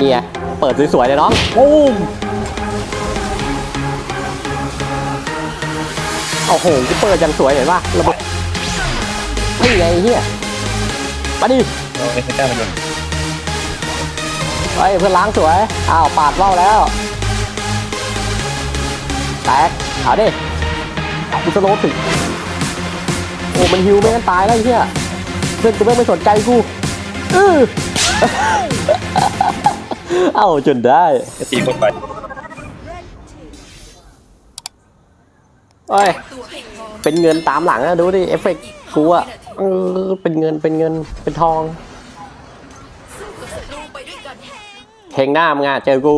นี่ไงเปิดสวยๆเลยน้องปุ้มโอ้โหกูเปิดอย่างสวยเห็นป่ะระบบนี่ไงไอ้เฮียมาดิเราไม่กล้ามาโดนเฮ้ยเพื่อนล้างสวย อ้าว ปาดว่าวแล้ว แตก เอาดิเอากูสโลว์ถึงโอ้ มันฮิวไม่งั้นตายแล้วไอ้เหี้ยเพื่อนกูไม่งไม่สนใจกู อื้อ เอาจนได้จะตีคนไปเอ้ยตัวให้พร้อมเป็นเงินตามหลังอะดูดิ เอฟเฟกต์กูอะเออเป็นเงินเป็นเงินเป็นทองสู้กับศัตรูไปด้วยกันเทงหน้ามึงอะเจอกู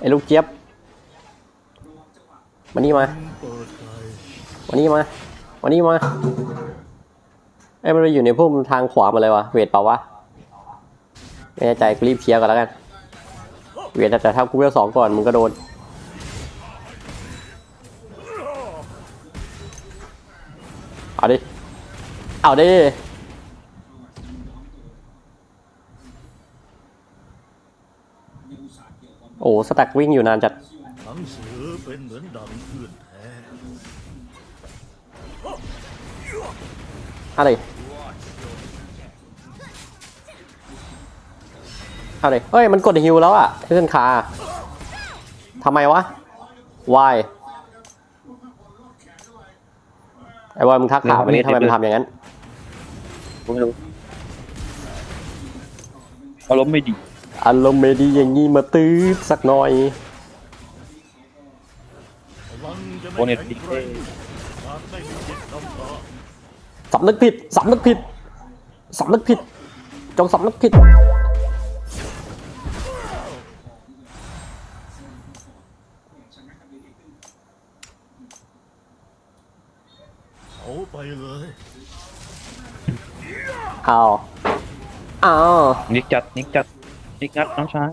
ไอ้ลูกเจี๊ยบ มานี่มามานี่มามานี่มาไอ้ยมันไปอยู่ในพุ่มทางขวามาเลยวะ เวทเปล่าวะ ไม่แน่ใจกูรีบเคลียร์ก่อนแล้วกัน เวทแต่ถ้ากูเวลสองก่อนมึงก็โดนเอาดิ เอาดิ โอ้สแต็กวิ่งอยู่นานจัดหนังสือเป็นเหมือนดังเพื่อนแท้อะไร อะไรเฮ้ย มันกดฮิวแล้วอะเพื่อนคาทำไมวะ why ไอ้วายมึงทักถามวันนี้ทำไมมันทำอย่างนั้นผมไม่รู้อารมณ์ไม่ดีอารมณ์ไม่ดีอย่างนี้มาตื้อสักหน่อยพลังจะโอไม่เน็ตแข็งดีแกร่งหากไม่มีจิตกำพร้าสำนึกผิดสำนึกผิดสำนึกผิดจงสำนึกผิด เอาไปเลยเอาเอานิกจัดนิกจัดนิกงัดน้องชาย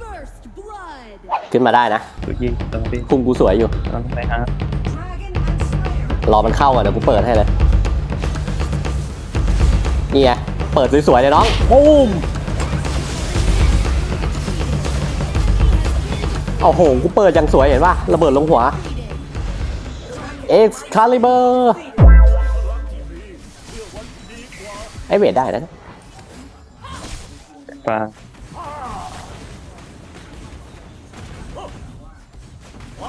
First blood ขึ้นมาได้นะดูยิงตรงที่คุมกูสวยอยู่ตรงไหนฮะ Dragon and Slayer รอมันเข้าอะเดี๋ยวกูเปิดให้เลยนี่ไงเปิดสวยๆเลยน้องปุ้มโอ้โหกูเปิดอย่างสวยเห็นป่ะระเบิดลงหัว Excalibur ไอเวทได้นะปลาไฟ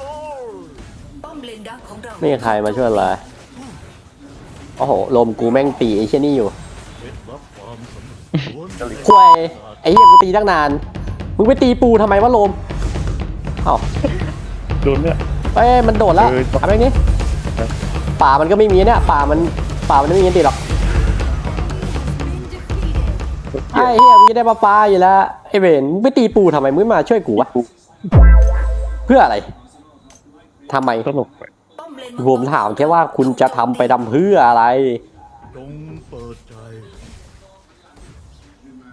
บอลป้อมเลนดักของเราไม่มีใครมาช่วยเลยโอ้โห ลมกูแม่งตีไอ้เชี่ยนี่อยู่เคล็ดลับความสำเร็จควยไอ้เหี้ยกูตีตั้งนาน มึงไปตีปูทำไมวะโลม เอ้าโดนเนี่ย เอ้ยมันโดดแล้วเออ ทำแบบนี้ป่ามันก็ไม่มีเนี่ยป่ามันป่ามันไม่มีติดหรอกไอ้เหี้ยมึงจะได้ปลาปลาอยู่แล้วไอ้เวนมึงไปตีปูทำไมมึงไม่มาช่วยกูวะเพื่ออะไรทำไมตลกไปป้อมเลนผมถามแค่ว่าคุณจะทำไปดำเพื่ออะไร จงเปิดใจ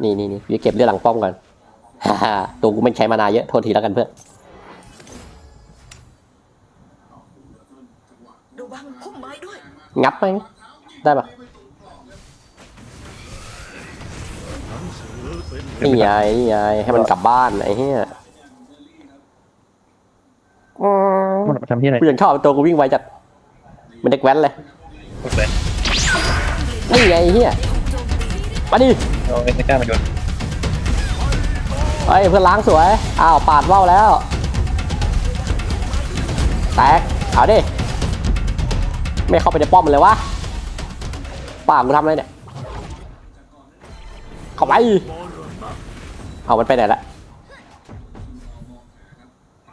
นี่นี่นี่จะเก็บเรื่องหลังป้อมก่อนฮ่าฮ่าตัวกูไม่ใช้มานาเยอะโทษทีแล้วกันเพื่อน ระวังพุ่มไม้ด้วย งับไหมได้ปะหนังสือเป็นนี่ไงนี่ไงให้มันกลับบ้านไอ้เหี้ยอืมมันมาทำที่ไหนกูยังชอบตัวกูวิ่งไวจัดเหมันเด็กแว้นเลยโอเคนี่ไงไอ้เหี้ยมาดิเราไม่กล้ามาโดนเฮ้ยเพื่อนล้างสวย อ้าว ปาดว่าวแล้ว แตก เอาดิ ไม่เข้าไปในป้อมมันเลยวะป่ากูทำอะไรเนี่ยเข้าไปเอามันไปไหนละ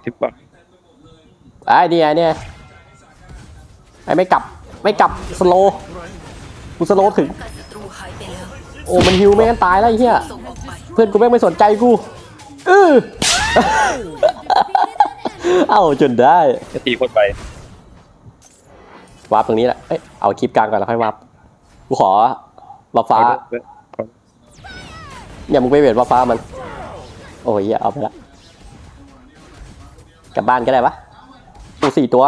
ทิปปะไอ้นี่ไงเนี่ยไอ้ไม่กลับไม่กลับสโลว์กูสโลว์ถึงการศัตรูหายไปแล้วโอ้มันฮิวไม่งั้นตายแล้วไอ้เหี้ยส่งออกไปเพื่อนกูแม่งไม่สนใจกูอื้อเอ้าจนได้จะตีคนไป วาร์ปตรงนี้แหละเอ้ยเอาคลิปกลางก่อนแล้วค่อยวาร์ปกูขอวาร์ปฟ้า เนี่ยมึงไปเวทวาร์ปฟ้ามัน โอ้ยเหี้ยเอาไปละกลับบ้านก็ได้ปะกูสี่ตัว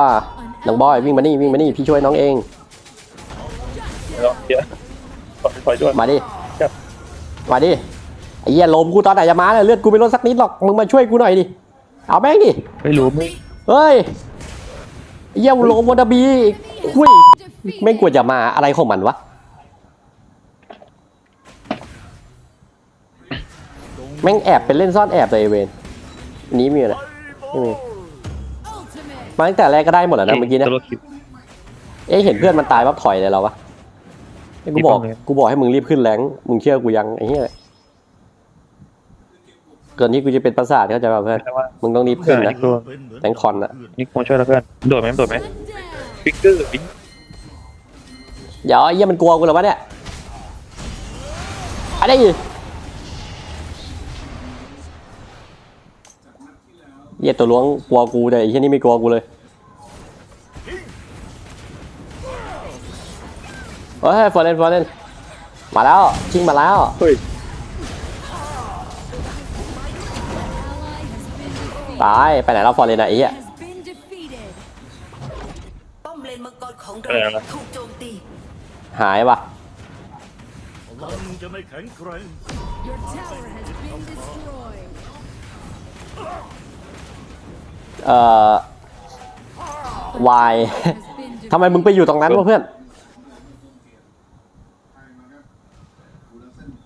น้องบอยวิ่งมานี่วิ่งมานี่พี่ช่วยน้องเอง เดี๋ยวถอยถอยด้วย มาดิ ครับ มาดิ ไอ้เหี้ยลมกูตอนไหนจะมาเนี่ยเลือดกูไม่ลดสักนิดหรอก มึงมาช่วยกูหน่อยดิ เอาแม่งดิ ไม่รู้ไม่เฮ้ยไอ้ เหี้ยลมวอนดาบีคุยไม่งควรจะมาอะไรของมันวะแม่งแอบเป็นเล่นซ่อนแอบเลยไอ้เวนอันนี้มีอะไรไฟบอไม่มีลมาตั้งแต่แรกก็ได้หมดแล้วนะเมื่อกี้เนี่ยตัวคิวเอ๊ะเห็นเพื่อนมันตายปั๊บถอยเลยเราวะเอ้ยกูบอกไม่ต้องเลยกูบอกให้มึงรีบขึ้นแรงมึงเชื่อกูยังไอ้เหี้ย เกินที่กูจะเป็นประสาทเข้าใจป่ะเพื่อน แต่ว่ามึงต้องรีบขึ้นนะตัวเป็นเหมือนแตงคอนอะนิกมาช่วยแล้วเพื่อนโดดไหมโดดไหมฟิกเกอร์ฟิกเดี๋ยวไอ้เหี้ยมันกลัวกูเหรอวะเนี่ยอะไรเหี้ยตัวล้วงกลัวกูแต่ไอ้เหี้ยนี่ไม่กลัวกูเลยเฮ้ยฟอร์เรนฟอร์เรนมาแล้วชิงมาแล้วเฮ้ย ตาย ไปไหนแล้วฟอร์เรนอะไอ้เหี้ย has been defeated ป้อมเลนมังกรของเราอะไรนะถูกโจมตีหายปะพลังจะไม่แข็งแกร่ง Your tower has been destroyed เอ่อวายทำไมมึงไปอยู่ตรงนั้นวะเพื่อน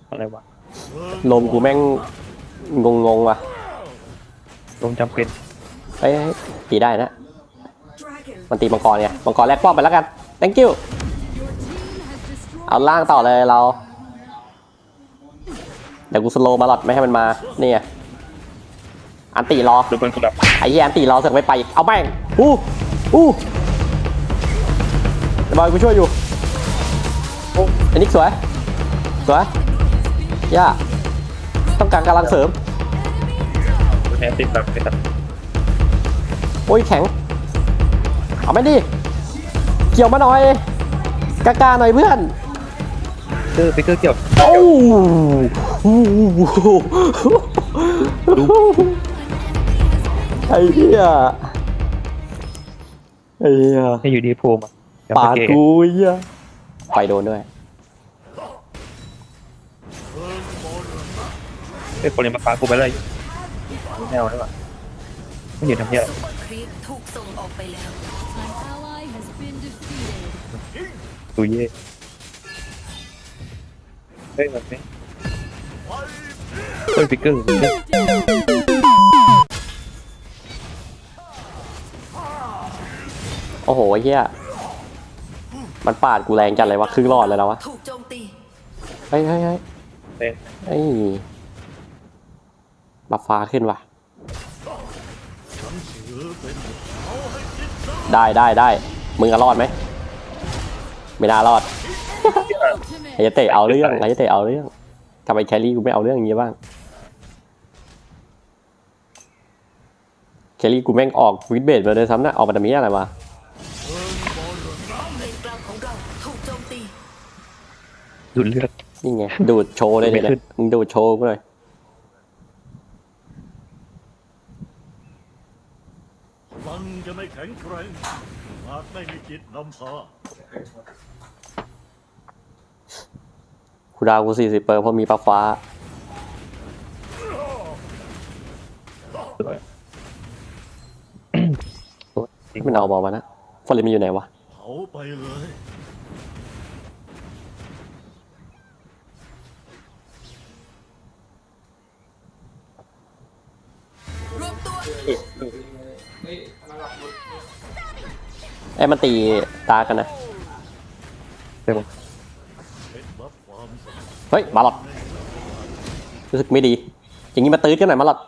อะไรวะลมกูแม่งงงงๆว่ะ ลมจำเป็นเฮ้ยตีได้นะ Dragon มันตีมังกรไงมังกรแลกป้อมไปแล้วกัน thank you Your team has destroyed เอาล่างต่อเลยเรา เดี๋ยวกูสโลว์มาหลอดไม่ให้มันมานี่ไงอันตีรอดูเป็นคนดับไอ้เหี้ยอันตีรอเสือกไม่ไปอีกเอาแม่งอู้อู้เดี๋ยวบอยกูช่วยอยู่โอ้อันนี้สวยสวยย่าต้องการกำลังเสริม แทนติดแบบไปตัดโอ้ยแข็ง เอาไม่ดิ เกี่ยวมาหน่อยกล้าๆหน่อยเพื่อนเกอร์ฟิกเกอร์เกี่ยวโอ้ไอ้เหี้ยไอ้เหี้ยให้อยู่ดีโผล่มาอย่ปาดเก๋กูไอ้เหี้ยไปโดนด้วยไอ้ยคนเรียนมาปากูไปเลย แนวได้ปะไม่อยู่ทำเหี้ยซุปเปอร์ครีปถูกส่งออกไปแล้ว An ally has been defeated. ดูเย่เฮ้ยแบบนี้เฮ้ยฟิกเกอร์ฟิกเกอร์โอ้โหไอ้เหี้ยมันปาดกูแรงจัดเลยวะครึ่งรอดเลยแล้ววะถูกโจมตี เฮ้ยเฮ้ยเฮ้ยเต้นเฮ้ยบัฟฟ้าขึ้นว่ะ ได้ได้ได้มึงอะรอดไหมไม่น่ารอดไอ้เตะเอาเรื่องไอ้เตะเอาเรื่องทำไมแครี่กูไม่เอาเรื่องอย่างนี้บ้างแครี่กูแม่งออกวิดเบดมาเลยซ้ำนะออกมาทำนี้อะไรมาป้อมเลนกลางของเราถูกโจมตีดูดเลือดนี่ไงดูดโชว์เลยเนี่ยไม่ขึ้นมึงดูดโชว์กูหน่อย พลังจะไม่แข็งแกร่งหากไม่มีจิตนำพาคูดาวกูสี่สิบเปอร์เพราะมีปลั๊กฟ้าสวยสวยจริงมันเอาบอกมานะฟอร์เรนมันอยู่ไหนวะ เผาไปเลย ไอ้ยมันตีตากันนะเต็มเคล็ดลับความสำเร็จเฮ้ยมาหลอดรู้สึกไม่ดี อย่างนี้มาตื้อกันหน่อยมาหลอด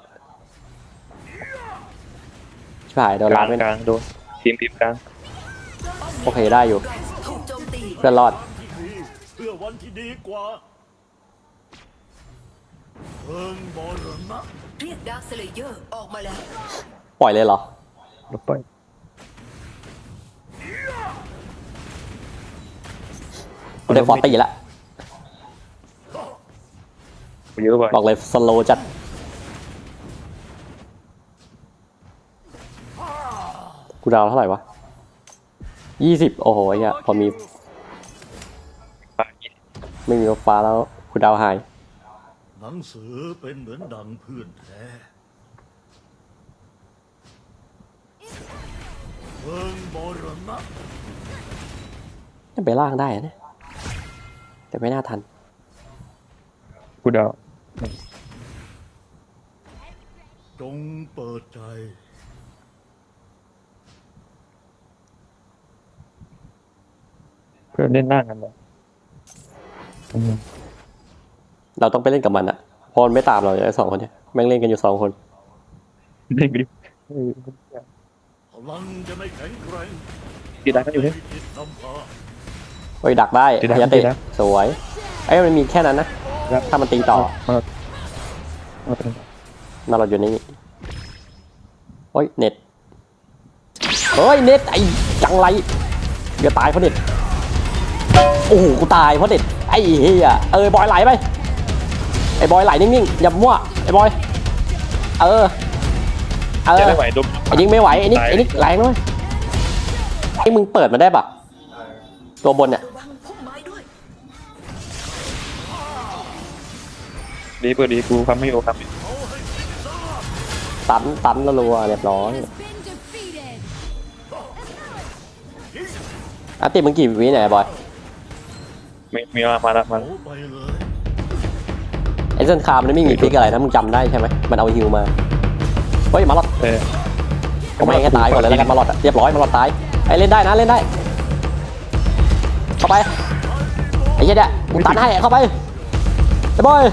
ชิบหายโดนกลาลาดงไม่กได้ลางโดนทีมทีมกลางโอเคได้อยู่ถูกโจมตีเพื่อนรอดที่ดีเพื่อวันที่ดีกว่าเพิ่งบอลนะเรียกดาร์คสเลเยอร์ออกมาแล้ว ปล่อยเลยเหรอ ลบไปกูได้ฟอร์ตี้ละเยอะไปบอกเลยสโลจัดกูดาวเท่าไหร่วะยี่สิบโอ้โหไอ้เหี้ยพอมีปายี่ไม่มีฟ้าแล้วกูดาวหายหนังสือเป็นเหมือนดังเพื่อนแท้ เพิงบรณะจะไปล่างได้นะ แต่ไม่น่าทัน กูเดาจงเปิดใจ เพื่อนเล่นล่างกันเหรออืมเราต้องไปเล่นกับมันอะเพราะมันไม่ตามเราเลยไอ้สองคนเนี่ยแม่งเล่นกันอยู่สองคน เล่นไปดิเออ พลังจะไม่แข็งแกร่งดีดักกันอยู่เนี่ยไม่มีจิตนำพาเฮ้ยดักได้ดีนะพยาเตะดีนะสวยไอ้ยมันมีแค่นั้นนะ ครับ ถ้ามันตีต่อมาเอาไปเลยมาเราอยู่นี่โอ้ยเน็ตเฮ้ยเน็ตไอ้จังไรเดี๋ยวตายเพราะเน็ตโอ้โหกูตายเพราะเน็ตไอ้เฮียเออบอยไหลไปไอ้บอยไหลนิ่งๆอย่ามั่วไอ้บอยเออ เออเดี๋ยวไม่ไหวดมไอ้นิกไม่ไหวไอ้นิกไอ้นิกแรงด้วยไอ้มึงเปิดมาได้ปะตัวบนเนี่ยระวังพุ่มไม้ด้วย ดีเปิดดีกูทำไม่โอครับตันตันรัวๆเรียบร้อย Has been defeated. อะติดมึงกี่วิเนี่ยไอ้บอยไม่มีมามาละมาโอ้ละไปเลยไอ้เซนคาร์มันไม่มีฟิกอะไรนะมึงจำได้ใช่ไหมมันเอาฮิวมาเฮ้ยมาหลอด เออผมไม่ให้ตายก่อนเลยแล้วกันมาหลอดอะเรียบร้อยมาหลอดตายไอ้เล่นได้นะเล่นได้ เข้าไปไอ้เหี้ยเนี่ยมึงตันให้เข้าไปไอ้บอย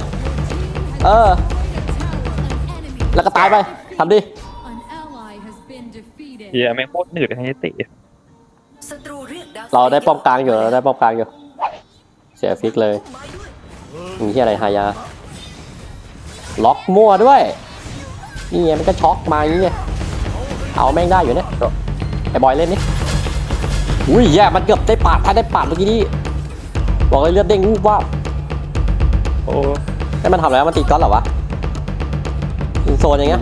เออ Destroyed a tower of an enemy. แล้วก็ตายไปทำดิ An ally has been defeated. เฮียแม่งโคตรหนืดเลยให้เตะศัตรูเรียกดาวเราได้ป้อมกลางอยู่เราได้ป้อมกลางอยู่ เสียฟิกเลยพุ่มไม้ด้วยมีที่อะไรหายา ล็อกมั่วด้วย นี่ไงมันก็ช็อกมาอย่างเงี้ยเอาแม่งได้อยู่เนี่ยไอ้บอยเล่นนี่อุ้ยแย่มันเกือบได้ปาดถ้าได้ปาดเมื่อกี้นี่บอกเลยเลือดเด้งวูบว่าบโอ้ให้มันทำแล้วมันตีก้อนเหรอวะยิงโซนอย่างเงี้ย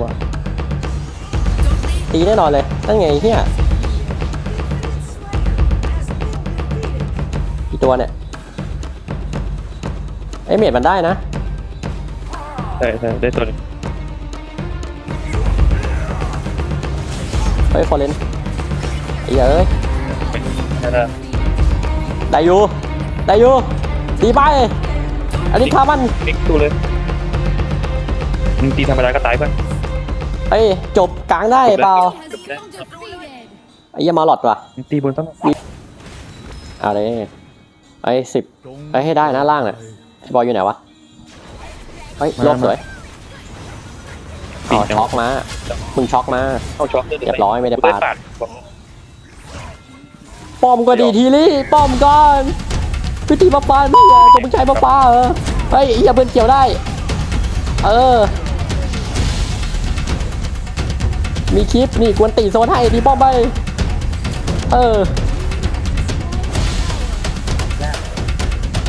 ตีแน่นอนเลยนั่นไงเฮียกี่ตัวเนี่ยไอ้เมดมันได้นะใช่ใช่ได้ตัวหนึง ฮ้ยฟอร์เรนไอ้เหี้ยเอ้ยนั่นน่ะได้อยู่ได้อยู่ตีไป อันนี้ฆ่ามันเอ็กซ์ตัวเลยมึงตีธรรมดาก็ตายป่ะเอ้ยจบกลางได้เปล่า Has been defeated. ไอ้เหี้ยมาหลอดว่ะมึงตีบนต้องอะไรไอ้สิบจงเอ้ยให้ได้นะล่างน่ะไอ้บอยอยู่ไหนวะเฮ้ยรอบสวย อ๋อช็อกมา มึงช็อกมาเข้าช็อปได้เรียบร้อยไม่ได้กูปาดปาดบอกป้อมก็ดีทีลี่ป้อมก่อนพิธีมาปานไม่ใช่ตัวมึงใช้มาปาเออเฮ้ยอย่าเพิ่นเกี่ยวได้ เออ มีคลิปนี่กวนตีโซนให้ดีป้อมไป เออ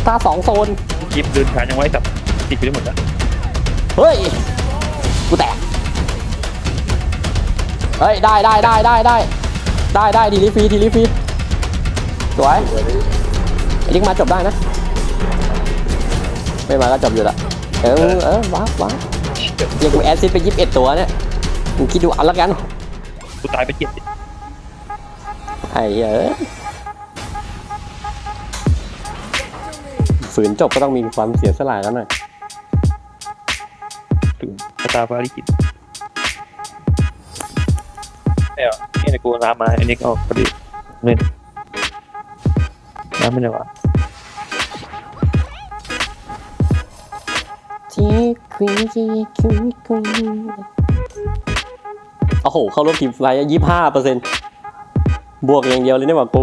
ตาสองโซนยิบเดินขายังไว้กับติดไปได้หมดแล้วเฮ้ย กูแตก เฮ้ยได้ได้ได้ได้ได้ได้ได้ทีลิฟรีทีลิฟรีสวยไอ้ลิงมาจบได้นะ ไม่มาก็จบอยู่ละเออเออว้าวว้าวเดี๋ยวกูแอดซิดไปยี่สิบเอ็ดตัวเนี่ยมึงคิดดูเอาละกันกูตายไปเจ็ดไอ้เหี้ยเอ้ยฝืนจบก็ต้องมีความเสียสละแล้วหน่อยถึงสตาร์ฟาริกิต นี่เนี่ในกูน้ำมาอันนี้ก็พอดีเล่นน้ำไม่ได้วะจีควีจีควีควีโอ้โห เข้าร่วมทีมไฟยี่ห้าเปอร์เซ็นต์บวกอย่างเดียวเลยเนี่ยหว่ากู